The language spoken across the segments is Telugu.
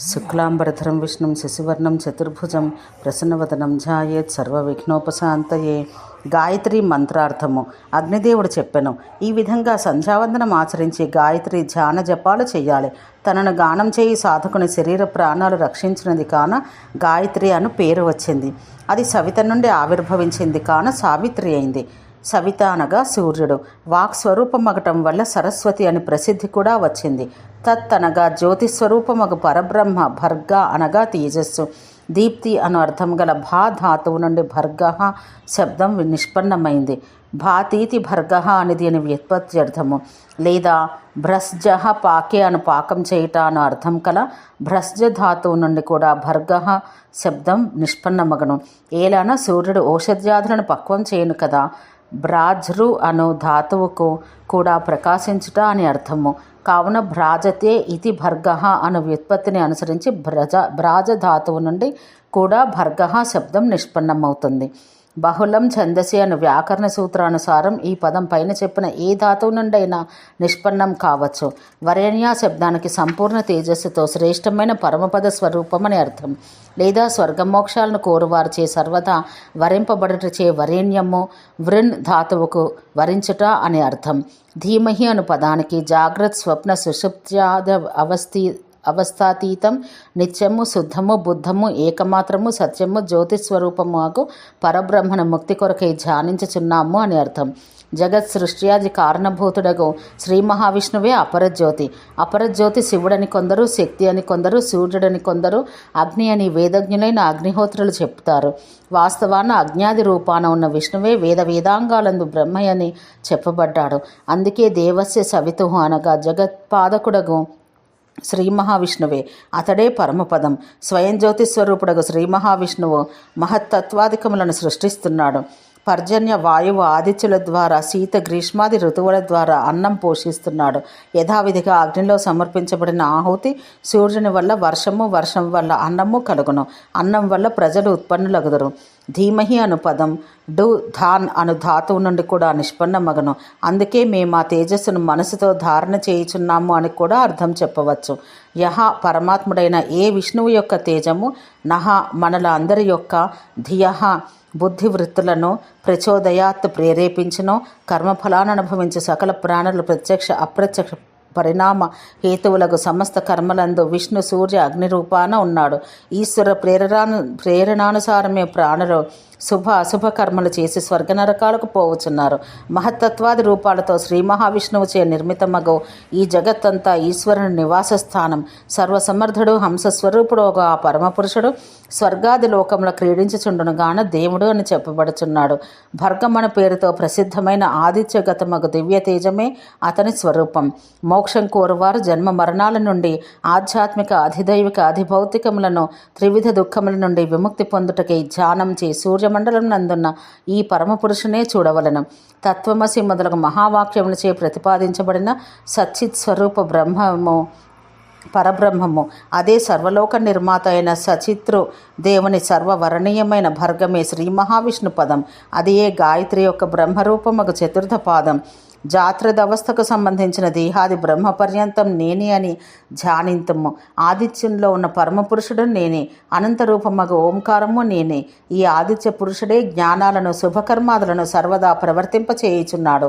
శుక్లాంబరధరం విష్ణుం శశివర్ణం చతుర్భుజం ప్రసన్నవదనం ఝాయేత్ సర్వవిఘ్నోపశాంతయే. గాయత్రి మంత్రార్థము. అగ్నిదేవుడు చెప్పెను ఈ విధంగా సంధ్యావందనం ఆచరించి గాయత్రి ధ్యాన జపాలు చేయాలి. తనను గానం చేయి సాధకుని శరీర ప్రాణాలు రక్షించినది కాన గాయత్రి అను పేరు వచ్చింది. అది సవిత నుండి ఆవిర్భవించింది కాన సావిత్రి అయింది. సవిత అనగా సూర్యుడు. వాక్ స్వరూపమగటం వల్ల సరస్వతి అని ప్రసిద్ధి కూడా వచ్చింది. తత్ అనగా జ్యోతి స్వరూపమగు పరబ్రహ్మ భర్గ అనగా తేజస్సు. దీప్తి అను అర్థం గల భా ధాతువు నుండి భర్గ శబ్దం నిష్పన్నమైంది. భాతీతి భర్గ అని దీని వ్యుత్పత్త్యర్థము. లేదా భ్రస్జ పాకే అను పాకం చేయుట అను అర్థం కల భ్రస్జ ధాతువు నుండి కూడా భర్గ శబ్దం నిష్పన్నమగను. ఏలాన సూర్యుడు ఔషధ్యాధులను పక్వం చేయను కదా బ్రాజ్రు అను ధాతువుకు కూడా ప్రకాశించుట అని అర్థము. కావున భ్రాజతే ఇతి భర్గ అను వ్యుత్పత్తిని అనుసరించి భ్రజ భ్రాజ ధాతువు నుండి కూడా భర్గ శబ్దం నిష్పన్నమవుతుంది. బహుళం ఛందసి అను వ్యాకరణ సూత్రానుసారం ఈ పదం పైన చెప్పిన ఏ ధాతువు నుండైనా నిష్పన్నం కావచ్చు. వరేణ్య శబ్దానికి సంపూర్ణ తేజస్సుతో శ్రేష్టమైన పరమపద స్వరూపం అని అర్థం. లేదా స్వర్గమోక్షాలను కోరువారిచే సర్వదా వరింపబడుటచే వరేణ్యము వృణ్ ధాతువుకు వరించుట అని అర్థం. ధీమహి అను పదానికి జాగ్రత్త స్వప్న సుషుప్త్యాద అవస్థి అవస్థాతీతం. నిత్యము శుద్ధము బుద్ధము ఏకమాత్రము సత్యము జ్యోతిస్వరూపముకు పరబ్రహ్మను ముక్తి కొరకై ధ్యానించుచున్నాము అని అర్థం. జగత్ సృష్ట్యాది కారణభూతుడగు శ్రీ మహావిష్ణువే అపరజ్యోతి. అపరజ్యోతి శివుడని కొందరు శక్తి అని కొందరు సూర్యుడని కొందరు అగ్ని అని వేదజ్ఞులైన అగ్నిహోత్రులు చెప్తారు. వాస్తవాన అజ్ఞాది రూపాన ఉన్న విష్ణువే వేద వేదాంగాలందు బ్రహ్మయని చెప్పబడ్డాడు. అందుకే దేవస్య సవితు అనగా జగత్పాదకుడగు శ్రీ మహావిష్ణువే అతడే పరమపదం. స్వయం జ్యోతిస్వరూపుడగు శ్రీ మహావిష్ణువు మహత్తత్వాధికములను సృష్టిస్తున్నాడు. పర్జన్య వాయువు ఆదిత్యుల ద్వారా శీత గ్రీష్మాది ఋతువుల ద్వారా అన్నం పోషిస్తున్నాడు. యథావిధిగా అగ్నిలో సమర్పించబడిన ఆహుతి సూర్యుని వల్ల వర్షము వర్షం వల్ల అన్నము కలుగును. అన్నం వల్ల ప్రజలు ఉత్పన్నులగుదురు. ధీమహి అను పదం డు ధాన్ అను ధాతువు నుండి కూడా నిష్పన్నమగను. అందుకే మేము ఆ తేజస్సును మనసుతో ధారణ చేయుచున్నాము అని కూడా అర్థం చెప్పవచ్చు. యహ పరమాత్ముడైన ఏ విష్ణువు యొక్క తేజము నహ మనల అందరి యొక్క ధియహ బుద్ధి వృత్తులను ప్రచోదయాత్ ప్రేరేపించును కర్మఫలాన్ని సకల ప్రాణులు ప్రత్యక్ష అప్రత్యక్ష పరిణామ హేతువులకు సమస్త కర్మలందు విష్ణు సూర్య అగ్ని రూపాన ఉన్నాడు. ఈశ్వర ప్రేరణాను ప్రేరణానుసారమే ప్రాణులు శుభ అశుభ కర్మలు చేసి స్వర్గ నరకాలకు పోవచున్నారు. మహత్తత్వాది రూపాలతో శ్రీ మహావిష్ణువుచే నిర్మితమగు ఈ జగత్తంతా ఈశ్వరుని నివాస స్థానం. సర్వసమర్థుడు హంసస్వరూపుడు ఒక ఆ పరమపురుషుడు. స్వర్గాది లోకముల క్రీడించుచుండునుగాన దేవుడు అని చెప్పబడుచున్నాడు. భర్గమన పేరుతో ప్రసిద్ధమైన ఆదిత్యగతమగు దివ్య తేజమే అతని స్వరూపం. మోక్షం కోరువారు జన్మ మరణాల నుండి ఆధ్యాత్మిక అధిదైవిక అధిభౌతికములను త్రివిధ దుఃఖముల నుండి విముక్తి పొందుటకై ధ్యానం చే సూర్యమండలం నందున్న ఈ పరమపురుషునే చూడవలను. తత్వమసి మొదలగు మహావాక్యములచే ప్రతిపాదించబడిన సచ్చిత్ స్వరూప బ్రహ్మము పరబ్రహ్మము అదే సర్వలోక నిర్మాత అయిన సచిత్రు దేవుని సర్వవరణీయమైన భర్గమే శ్రీ మహావిష్ణు పదం అదే గాయత్రి యొక్క బ్రహ్మరూపముకు చతుర్థ పాదం. జాత్రదవస్థకు సంబంధించిన దేహాది బ్రహ్మ పర్యంతం నేనే అని ధ్యానింతము. ఆదిత్యంలో ఉన్న పరమపురుషుడు నేనే. అనంత రూపమగ ఓంకారము నేనే. ఈ ఆదిత్య పురుషుడే జ్ఞానాలను శుభకర్మాదులను సర్వదా ప్రవర్తింపచేయుచున్నాడు.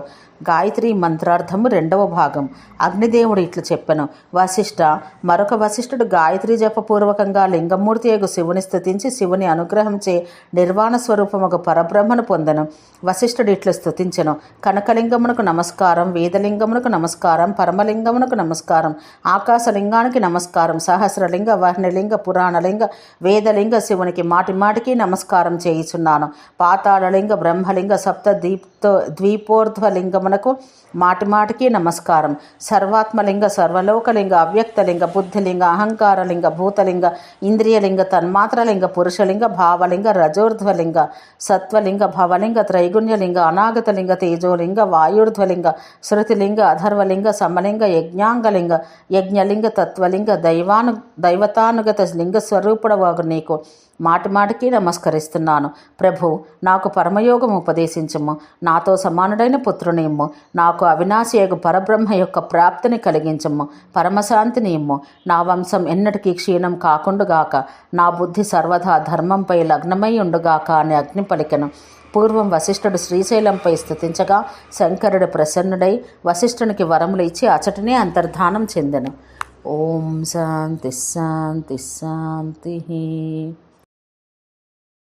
గాయత్రి మంత్రార్థము రెండవ భాగం. అగ్నిదేవుడు ఇట్లు చెప్పెను. వశిష్ఠ మరొక వశిష్ఠుడు గాయత్రి జపపూర్వకంగా లింగమూర్తి యగు శివుని స్థుతించి శివుని అనుగ్రహంచే నిర్వాణ స్వరూపముకు పరబ్రహ్మను పొందను. వశిష్ఠుడు ఇట్లు స్థుతించెను కనకలింగమునకు నమస్కారం. వేదలింగమునకు నమస్కారం పరమలింగమునకు నమస్కారం ఆకాశలింగానికి నమస్కారం సహస్రలింగ వర్ణలింగ పురాణలింగ వేదలింగ శివునికి మాటి మాటికి నమస్కారం చేయుచున్నాను. పాతాళలింగ బ్రహ్మలింగ సప్త దీప్తో ద్వీపోర్ధ్వలింగమునకు మాటి మాటికి నమస్కారం. సర్వాత్మలింగ సర్వలోకలింగ అవ్యక్తలింగ బుద్ధిలింగ అహంకారలింగ భూతలింగ ఇంద్రియలింగ తన్మాత్రలింగ పురుషలింగ భావలింగ రజోర్ధ్వలింగ సత్వలింగ భవలింగ త్రైగుణ్యలింగ అనాగతలింగ తేజోలింగ వాయుర్ధ్వలింగ లింగ శృతిలింగ అధర్వలింగ సమలింగ యజ్ఞాంగలింగ యజ్ఞలింగ తత్వలింగ దైవాను దైవతానుగత లింగ స్వరూపుడవాగు నీకు. మాటి మాటికి నమస్కరిస్తున్నాను. ప్రభు నాకు పరమయోగం ఉపదేశించము. నాతో సమానుడైన పుత్రునియము నాకు అవినాశియగు పరబ్రహ్మ యొక్క ప్రాప్తిని కలిగించము. పరమశాంతిని ఇమ్ము. నా వంశం ఎన్నటికీ క్షీణం కాకుండుగాక నా బుద్ధి సర్వదా ధర్మంపై లగ్నమై ఉండుగాక అని అగ్ని పలికెను. పూర్వం వశిష్ఠుడు శ్రీశైలంపై స్థుతించగా శంకరుడు ప్రసన్నుడై వశిష్ఠునికి వరములు ఇచ్చి అచటనే అంతర్ధానం చెందెను. ఓం శాంతి శాంతి శాంతి.